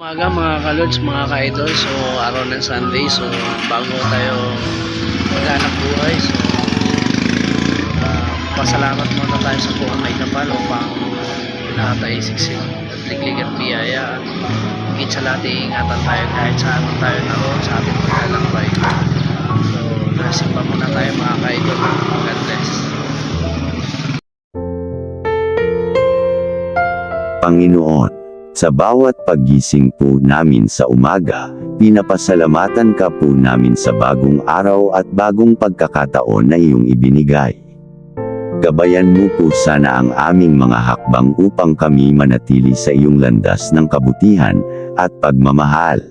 Umaga mga kalods, mga ka-idol. So, araw ng Sunday. So, bago tayo maghanap buhay. So, ah, pasalamat muna tayo sa buong may kapal upang pinakatay siksik at liglig at biyaya. Higit sa lahat, iingatan tayo kahit saan tayo naroon sa ating paglalakbay. So, nasimba muna tayo mga ka-idol. God bless. Panginoon, sa bawat paggising po namin sa umaga, pinapasalamatan ka po namin sa bagong araw at bagong pagkakataon na iyong ibinigay. Gabayan mo po sana ang aming mga hakbang upang kami manatili sa iyong landas ng kabutihan at pagmamahal.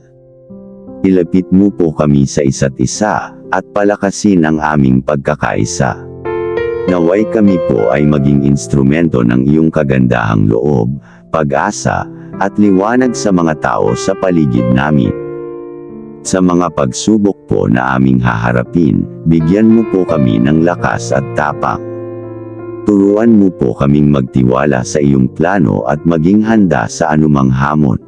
Ilapit mo po kami sa isa't isa at palakasin ang aming pagkakaisa. Naway kami po ay maging instrumento ng iyong kagandahang loob, pag-asa, at liwanag sa mga tao sa paligid namin. Sa mga pagsubok po na aming haharapin, bigyan mo po kami ng lakas at tapang. Turuan mo po kaming magtiwala sa iyong plano at maging handa sa anumang hamon.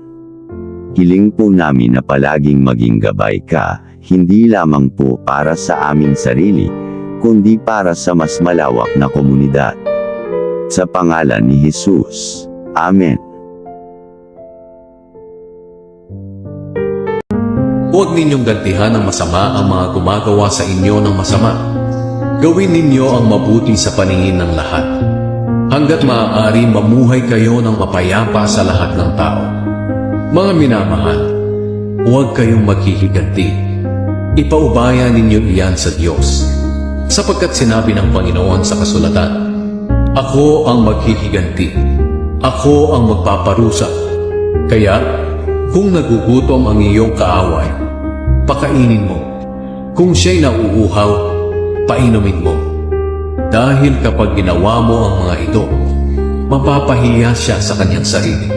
Hiling po namin na palaging maging gabay ka, hindi lamang po para sa aming sarili, kundi para sa mas malawak na komunidad. Sa pangalan ni Jesus. Amen. Huwag ninyong gantihan ng masama ang mga gumagawa sa inyo ng masama. Gawin ninyo ang mabuti sa paningin ng lahat. Hanggat maaari mamuhay kayo ng mapayapa sa lahat ng tao. Mga minamahal, huwag kayong maghihiganti. Ipaubaya ninyo iyan sa Diyos. Sapagkat sinabi ng Panginoon sa kasulatan, Ako ang maghihiganti. Ako ang magpaparusa. Kaya, kung nagugutom ang iyong kaaway, pakainin mo. Kung siya'y nauuhaw, painumin mo. Dahil kapag ginawa mo ang mga ito, mapapahiya siya sa kanyang sarili.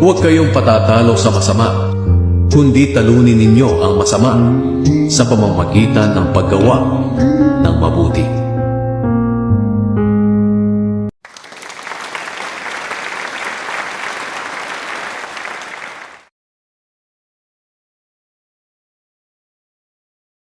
Huwag kayong patatalo sa masama, kundi talunin ninyo ang masama sa pamamagitan ng paggawa ng mabuti.